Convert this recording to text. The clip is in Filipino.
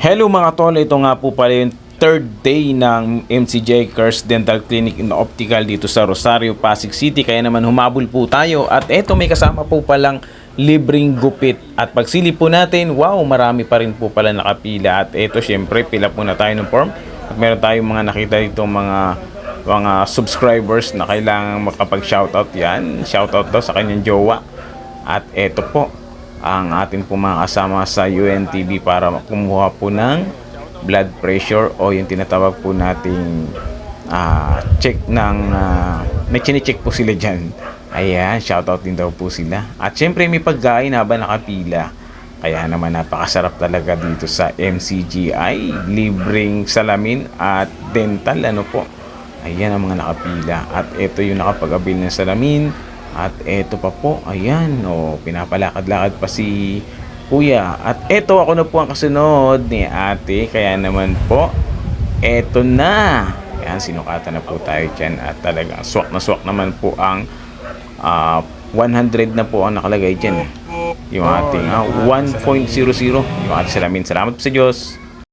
Hello mga tol, ito nga po pala yung third day ng MCJ Curse Dental Clinic in Optical dito sa Rosario, Pasig City. Kaya naman humabol po tayo at eto may kasama po palang libreng gupit. At pagsilip po natin, wow, marami pa rin po pala nakapila. At eto syempre, pila po na tayo ng form. At meron tayong mga nakita dito mga mga subscribers na kailangan makapag-shoutout yan. Shoutout daw sa kanyang jowa. At eto po, ang atin po sa UNTV para kumuha po ng blood pressure o yung tinatawag po nating ah, check ng ah, may chine-check po sila dyan. Ayan shoutout din daw po sila. At syempre may pagkain habang nakapila. Kaya naman napakasarap talaga dito sa MCGI libreng salamin at dental ano po? Ayan ang mga nakapila. At ito yung nakapag-abil ng salamin at eto pa po, ayan, o, pinapalakad-lakad pa si kuya. At eto ako na po ang kasunod ni ate, kaya naman po, eto na. Ayan, sinukatan na po tayo dyan at talagang swak na swak naman po ang ah, 100 na po ang nakalagay dyan. Yung ating ah, 1.00, yung ating salamin. Salamat po sa Diyos.